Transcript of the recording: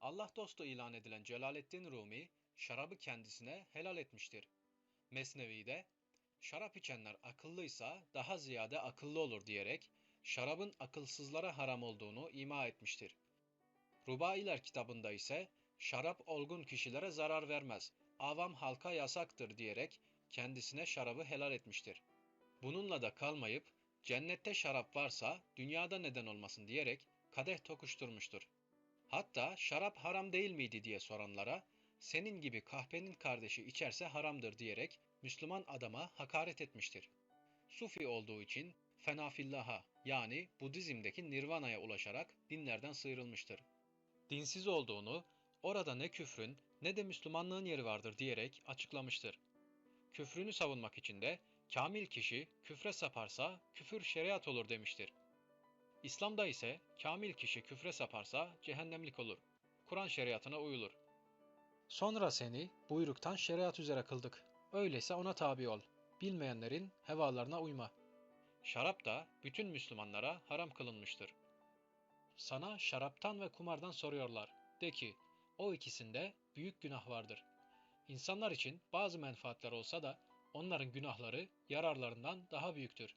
Allah dostu ilan edilen Celaleddin Rumi, şarabı kendisine helal etmiştir. Mesnevi'de, şarap içenler akıllıysa daha ziyade akıllı olur diyerek, şarabın akılsızlara haram olduğunu ima etmiştir. Rubailer kitabında ise, şarap olgun kişilere zarar vermez, avam halka yasaktır diyerek kendisine şarabı helal etmiştir. Bununla da kalmayıp, cennette şarap varsa dünyada neden olmasın diyerek kadeh tokuşturmuştur. Hatta şarap haram değil miydi diye soranlara, senin gibi kahpenin kardeşi içerse haramdır diyerek Müslüman adama hakaret etmiştir. Sufi olduğu için fenafillaha yani Budizm'deki nirvana'ya ulaşarak dinlerden sıyrılmıştır. Dinsiz olduğunu, orada ne küfrün ne de Müslümanlığın yeri vardır diyerek açıklamıştır. Küfrünü savunmak için de kamil kişi küfre saparsa küfür şeriat olur demiştir. İslam'da ise kamil kişi küfre saparsa cehennemlik olur. Kur'an şeriatına uyulur. Sonra seni buyruktan şeriat üzere kıldık. Öyleyse ona tabi ol. Bilmeyenlerin hevalarına uyma. Şarap da bütün Müslümanlara haram kılınmıştır. Sana şaraptan ve kumardan soruyorlar. De ki, o ikisinde büyük günah vardır. İnsanlar için bazı menfaatler olsa da onların günahları yararlarından daha büyüktür.